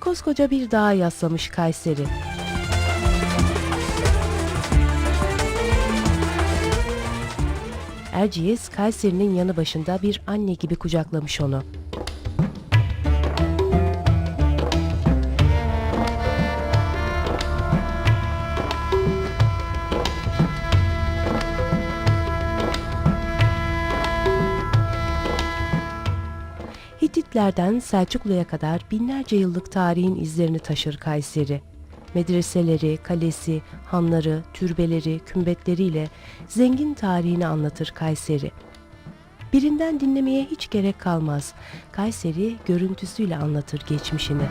koskoca bir dağa yaslamış Kayseri. Erciyes, Kayseri'nin yanı başında bir anne gibi kucaklamış onu. Hititlerden Selçuklu'ya kadar binlerce yıllık tarihin izlerini taşır Kayseri. Medreseleri, kalesi, hanları, türbeleri, kümbetleriyle zengin tarihini anlatır Kayseri. Birinden dinlemeye hiç gerek kalmaz. Kayseri görüntüsüyle anlatır geçmişini.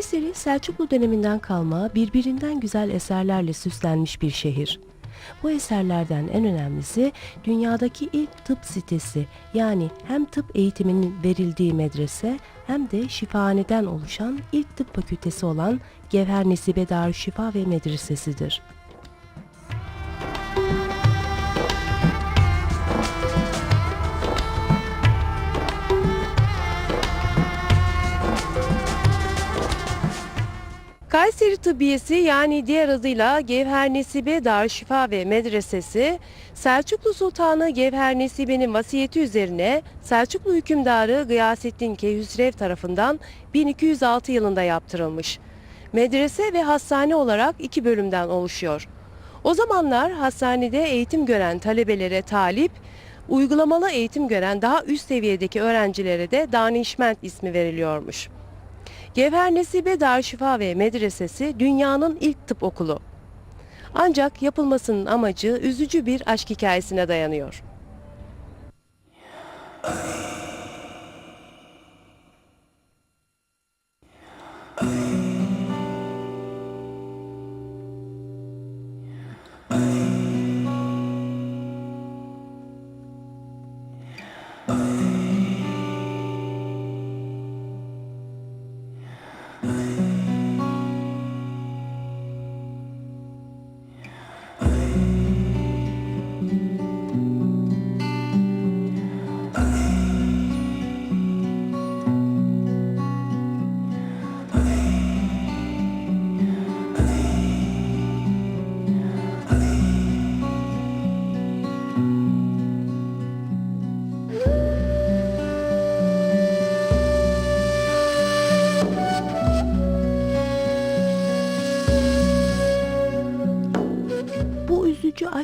Kayseri Selçuklu döneminden kalma birbirinden güzel eserlerle süslenmiş bir şehir. Bu eserlerden en önemlisi dünyadaki ilk tıp sitesi yani hem tıp eğitiminin verildiği medrese hem de şifahaneden oluşan ilk tıp fakültesi olan Gevher Nesibe Darüşşifa ve Medresesidir. Kayseri Tıbbiyesi yani diğer adıyla Gevher Nesibe Darüşşifa ve Medresesi, Selçuklu Sultanı Gevher Nesibe'nin vasiyeti üzerine Selçuklu hükümdarı Gıyasettin Keyhüsrev tarafından 1206 yılında yaptırılmış. Medrese ve hastane olarak iki bölümden oluşuyor. O zamanlar hastanede eğitim gören talebelere talip, uygulamalı eğitim gören daha üst seviyedeki öğrencilere de danişment ismi veriliyormuş. Gevher Nesibe Darüşşifa ve Medresesi dünyanın ilk tıp okulu. Ancak yapılmasının amacı üzücü bir aşk hikayesine dayanıyor.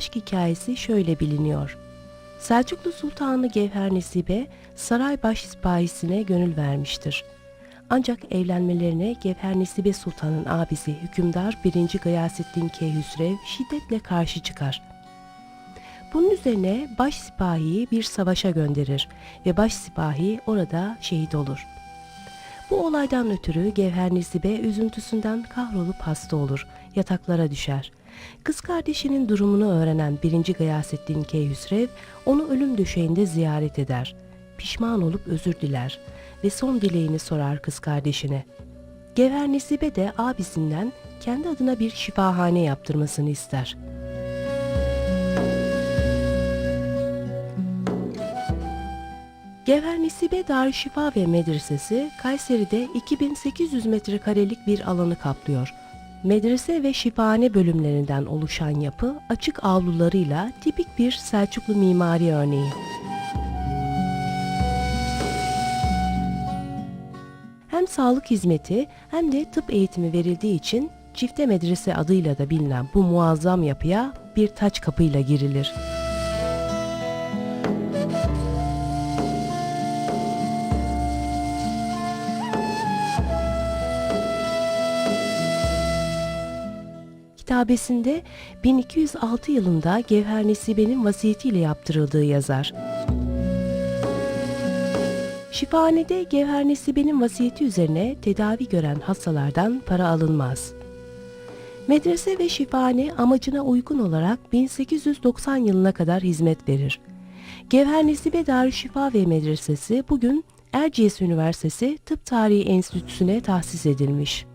Aşk hikayesi şöyle biliniyor. Selçuklu Sultanı Gevher Nesibe saray baş sipahisine gönül vermiştir. Ancak evlenmelerine Gevher Nesibe Sultan'ın abisi hükümdar 1. Gıyasettin Keyhüsrev şiddetle karşı çıkar. Bunun üzerine baş sipahiyi bir savaşa gönderir ve baş sipahi orada şehit olur. Bu olaydan ötürü Gevher Nesibe üzüntüsünden kahrolup hasta olur, yataklara düşer. Kız kardeşinin durumunu öğrenen 1. Gıyasettin Keyhüsrev onu ölüm döşeğinde ziyaret eder. Pişman olup özür diler ve son dileğini sorar kız kardeşine. Gevher Nesibe de abisinden kendi adına bir şifahane yaptırmasını ister. Gevher Nesibe Darüşşifa ve Medresesi Kayseri'de 2800 metrekarelik bir alanı kaplıyor. Medrese ve şifahane bölümlerinden oluşan yapı açık avlularıyla tipik bir Selçuklu mimari örneği. Hem sağlık hizmeti hem de tıp eğitimi verildiği için çifte medrese adıyla da bilinen bu muazzam yapıya bir taç kapıyla girilir. Kitabesinde 1206 yılında Gevher Nesibe'nin vasiyetiyle yaptırıldığı yazar. Şifahanede Gevher Nesibe'nin vasiyeti üzerine tedavi gören hastalardan para alınmaz. Medrese ve şifahane amacına uygun olarak 1890 yılına kadar hizmet verir. Gevher Nesibe Darüşşifa ve Medresesi bugün Erciyes Üniversitesi Tıp Tarihi Enstitüsü'ne tahsis edilmiş.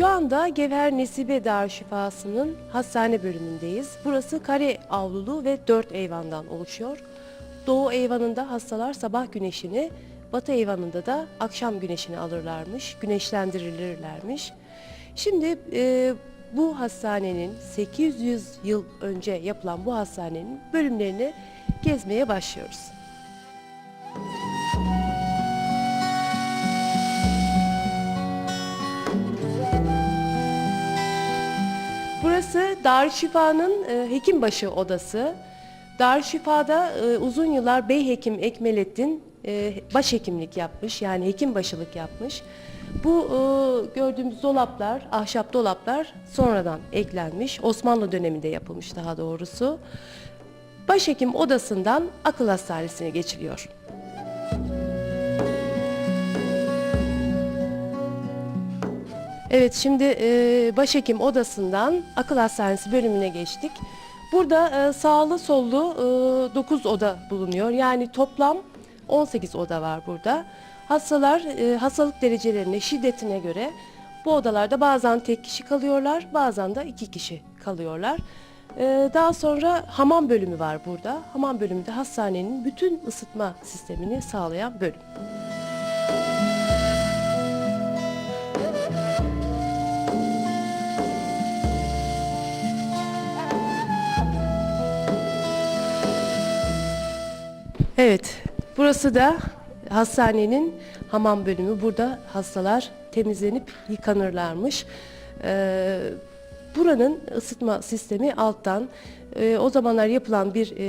Şu anda Gevher Nesibe Darüşşifası'nın hastane bölümündeyiz. Burası kare avlulu ve dört eyvandan oluşuyor. Doğu eyvanında hastalar sabah güneşini, batı eyvanında da akşam güneşini alırlarmış, güneşlendirilirlermiş. Şimdi e, bu hastanenin 800 yıl önce yapılan bu hastanenin bölümlerini gezmeye başlıyoruz. Burası Darüşşifa'nın e, Hekimbaşı odası. Darüşşifa'da e, uzun yıllar Bey Hekim Ekmelettin e, başhekimlik yapmış yani hekimbaşılık yapmış. Bu e, gördüğümüz dolaplar, ahşap dolaplar sonradan eklenmiş. Osmanlı döneminde yapılmış daha doğrusu. Başhekim odasından akıl hastanesine geçiliyor. Evet şimdi e, başhekim odasından akıl hastanesi bölümüne geçtik. Burada e, sağlı sollu e, 9 oda bulunuyor. Yani toplam 18 oda var burada. Hastalar e, hastalık derecelerine, şiddetine göre bu odalarda bazen tek kişi kalıyorlar, bazen de iki kişi kalıyorlar. E, daha sonra hamam bölümü var burada. Hamam bölümünde hastanenin bütün ısıtma sistemini sağlayan bölüm. Evet, burası da hastanenin hamam bölümü. Burada hastalar temizlenip yıkanırlarmış. Ee, buranın ısıtma sistemi alttan e, o zamanlar yapılan bir e,